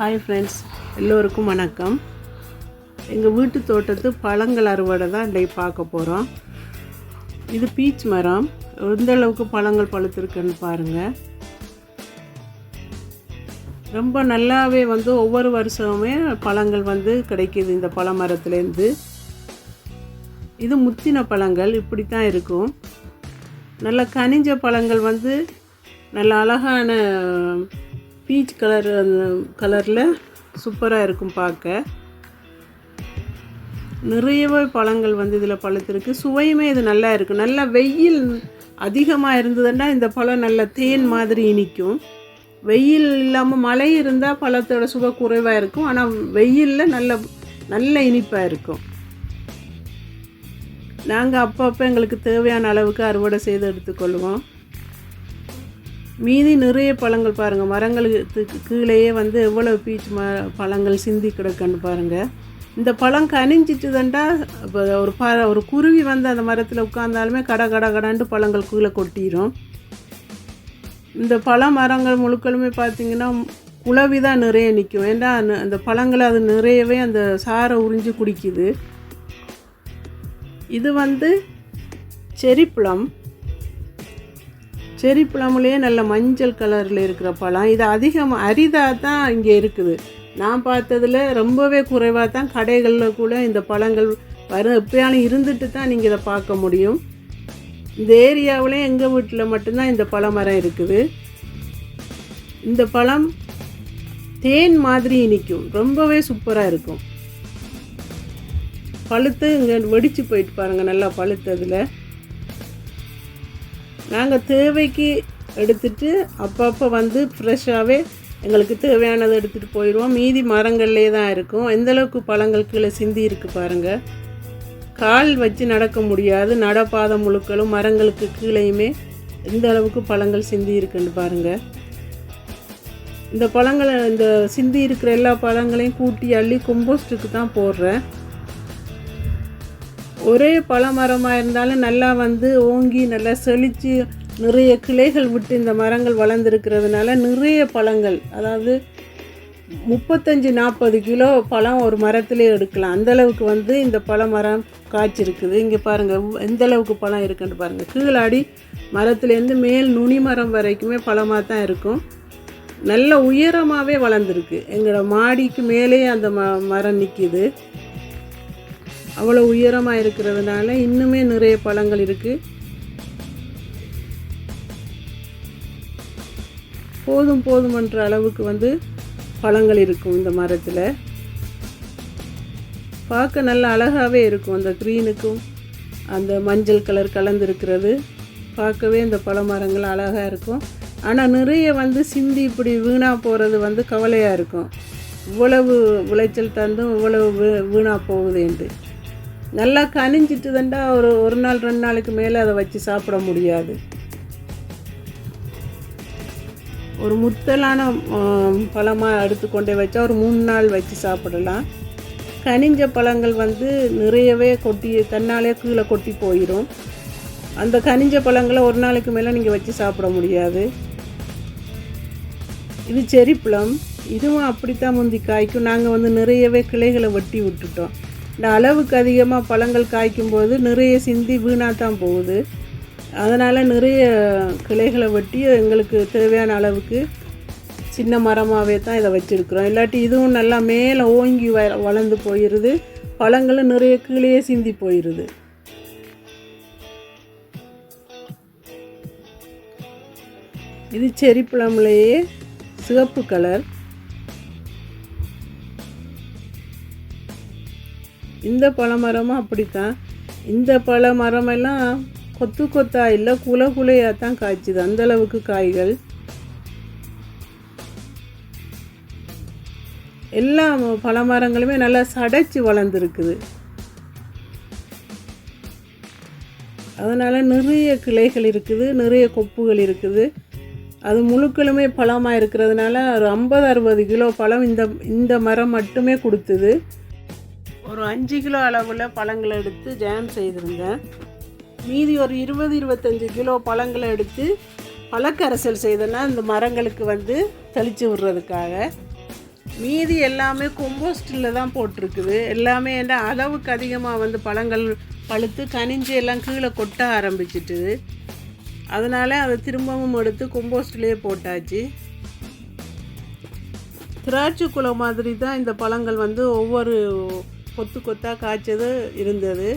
Hi friends எல்லோருக்கும் வணக்கம். எங்கள் வீட்டு தோட்டத்து பழங்கள் அறுவடை தான் இன்றைக்கு பார்க்க போகிறோம் இது பீச் மரம். எந்த அளவுக்கு பழங்கள் பழுத்திருக்குன்னு பாருங்கள் ரொம்ப நல்லாவே வந்து ஒவ்வொரு வருஷமுமே பழங்கள் வந்து கிடைக்கிது இந்த பழ மரத்துலேருந்து இது முத்தின பழங்கள் இப்படி தான் இருக்கும். நல்ல கனிஞ்ச பழங்கள் வந்து நல்ல அழகான பீச் கலர் அந்த கலரில் சூப்பராக இருக்கும் பார்க்க நிறையவே பழங்கள் வந்து இதில் பழுத்திருக்கு. சுவையுமே இது நல்லா இருக்கும் நல்லா வெயில் அதிகமாக இருந்ததுன்னா இந்த பழம் நல்ல தேன் மாதிரி இனிக்கும். வெயில் இல்லாமல் மழை இருந்தால் பழத்தோட சுவை குறைவாக இருக்கும். ஆனால் வெயிலில் நல்ல நல்ல இனிப்பாக இருக்கும். நாங்கள் அப்பப்போ எங்களுக்கு தேவையான அளவுக்கு அறுவடை செய்து எடுத்துக்கொள்வோம். மீதி நிறைய பழங்கள் பாருங்கள் மரங்களுக்கு கீழேயே வந்து எவ்வளோ பீச் ம பழங்கள் சிந்தி கிடக்குன்னு பாருங்கள் இந்த பழம் கனிஞ்சிட்டுதண்டா இப்போ ஒரு ப ஒரு குருவி வந்து அந்த மரத்தில் உட்காந்தாலுமே கட கட கடன்ட்டு பழங்கள் கீழே கொட்டிடும் இந்த பழ மரங்கள் முழுக்களுமே பார்த்திங்கன்னா குளவி தான் நிறைய நிற்கும் ஏன்னா அந்த- அந்த பழங்களை அது நிறையவே அந்த சாரை உறிஞ்சி குடிக்குது. இது வந்து செரிப்பழம். செரி பழமுலேயே நல்ல மஞ்சள் கலரில் இருக்கிற பழம். இது அதிகமாக அரிதாக தான் இங்கே இருக்குது. நான் பார்த்ததுல ரொம்பவே குறைவாக தான் கடைகளில் கூட இந்த பழங்கள் வரும் எப்பயாலும் இருந்துட்டு தான் நீங்கள் இதை பார்க்க முடியும். இந்த ஏரியாவிலே எங்கள் வீட்டில் மட்டும்தான் இந்த பழமரம் இருக்குது. இந்த பழம் தேன் மாதிரி இனிக்கும் ரொம்பவே சூப்பராக இருக்கும். பழுத்து இங்கே வெடிச்சு போயிட்டு பாருங்கள் நல்லா பழுத்ததில். நாங்கள் தேவைக்கு எடுத்துட்டு அப்பப்போ வந்து ஃப்ரெஷ்ஷாகவே எங்களுக்கு தேவையானதை எடுத்துகிட்டு போயிடுவோம். மீதி மரங்கள்லே தான் இருக்கும். எந்தளவுக்கு பழங்கள் கீழே சிந்தி இருக்கு பாருங்கள் கால் வச்சு நடக்க முடியாது. நடப்பாத முழுக்களும் மரங்களுக்கு கீழேயுமே எந்த அளவுக்கு பழங்கள் சிந்தி இருக்குன்னு பாருங்கள் இந்த பழங்களை இந்த சிந்தி இருக்கிற எல்லா பழங்களையும் கூட்டி அள்ளி கொம்போஸ்ட்டுக்கு தான் போடுறேன். ஒரே பழமரமாக இருந்தாலும் நல்லா வந்து ஓங்கி நல்லா செழித்து நிறைய கிளைகள் விட்டு இந்த மரங்கள் வளர்ந்துருக்கிறதுனால நிறைய பழங்கள் அதாவது முப்பத்தஞ்சு நாற்பது கிலோ பழம் ஒரு மரத்திலே எடுக்கலாம். அந்தளவுக்கு வந்து இந்த பழமரம் காய்ச்சிருக்குது. இங்கே பாருங்கள் எந்தளவுக்கு பழம் இருக்குன்னு பாருங்கள் கீழாடி மரத்துலேருந்து மேல் நுனி மரம் வரைக்குமே பழமாக தான் இருக்கும். நல்ல உயரமாகவே வளர்ந்துருக்கு. எங்களோட மாடிக்கு மேலே அந்த ம மரம் நிற்கிது அவ்வளோ உயரமாக இருக்கிறதுனால இன்னுமே நிறைய பழங்கள் இருக்குது போதும் போதுமன்ற அளவுக்கு வந்து பழங்கள் இருக்கும் இந்த மரத்தில். பார்க்க நல்ல அழகாகவே இருக்கும் அந்த க்ரீனுக்கும் அந்த மஞ்சள் கலர் கலந்துருக்கிறது. பார்க்கவே இந்த பழ மரங்கள் அழகாக இருக்கும். ஆனால் நிறைய வந்து சிந்தி இப்படி வீணாக போகிறது வந்து கவலையாக இருக்கும். இவ்வளவு விளைச்சல் தந்தும் இவ்வளவு வீ- வீணாக என்று. நல்லா கனிஞ்சிட்டு தண்டா ஒரு ஒரு நாள் ரெண்டு நாளைக்கு மேலே அதை வச்சு சாப்பிட முடியாது. ஒரு முத்தலான பழமாக எடுத்துக்கொண்டே வச்சா ஒரு மூணு நாள் வச்சு சாப்பிடலாம். கனிஞ்ச பழங்கள் வந்து நிறையவே கொட்டி தன்னாலே கீழே கொட்டி போயிடும் அந்த கனிஞ்ச பழங்களை ஒரு நாளைக்கு மேலே நீங்கள் வச்சு சாப்பிட முடியாது. இது செரிப்பழம். இதுவும் அப்படித்தான் முந்தி காய்க்கும் நாங்கள் வந்து நிறையவே கிளைகளை வெட்டி விட்டுட்டோம். இந்த அளவுக்கு அதிகமாக பழங்கள் காய்க்கும் போது நிறைய சிந்தி வீணாக தான் போகுது. அதனால் நிறைய கிளைகளை வெட்டி எங்களுக்கு தேவையான அளவுக்கு சின்ன மரமாகவே தான் இதை வச்சுருக்குறோம். இல்லாட்டி இதுவும் நல்லா மேலே ஓங்கி வ வளர்ந்து போயிடுது. பழங்களும் நிறைய கீழே சிந்தி போயிடுது. இது செரிப்பழம்லேயே சிவப்பு கலர். இந்த பழமரமும் அப்படித்தான். இந்த பழ மரமெல்லாம் கொத்து கொத்தா இல்லை குல குலையாக தான் காய்ச்சிது அந்தளவுக்கு காய்கள். எல்லா பழமரங்களுமே நல்லா சடைச்சி வளர்ந்துருக்குது. அதனால் நிறைய கிளைகள் இருக்குது நிறைய கொப்புகள் இருக்குது. அது முழுக்களுமே பழமாக இருக்கிறதுனால ஒரு ஐம்பது அறுபது கிலோ பழம் இந்த இந்த மரம் மட்டுமே கொடுத்தது. ஒரு அஞ்சு கிலோ அளவில் பழங்களை எடுத்து ஜாம் செய்திருந்தேன் மீதி ஒரு இருபது இருபத்தஞ்சி கிலோ பழங்களை எடுத்து பழக்கரசல் செய்தேன்னா இந்த மரங்களுக்கு வந்து தெளித்து விடுறதுக்காக. மீதி எல்லாமே கொம்போஸ்டில் தான் போட்டிருக்குது. எல்லாமே என்ன அளவுக்கு அதிகமாக வந்து பழங்கள் பழுத்து கனிஞ்சு எல்லாம் கீழே கொட்ட ஆரம்பிச்சிட்டுது அதனால் அதை திரும்பவும் எடுத்து கொம்போஸ்ட்லேயே போட்டாச்சு. திராட்சை குளம் மாதிரி தான் இந்த பழங்கள் வந்து ஒவ்வொரு கொத்து கொத்தாக காய்ச்சது இருந்தது.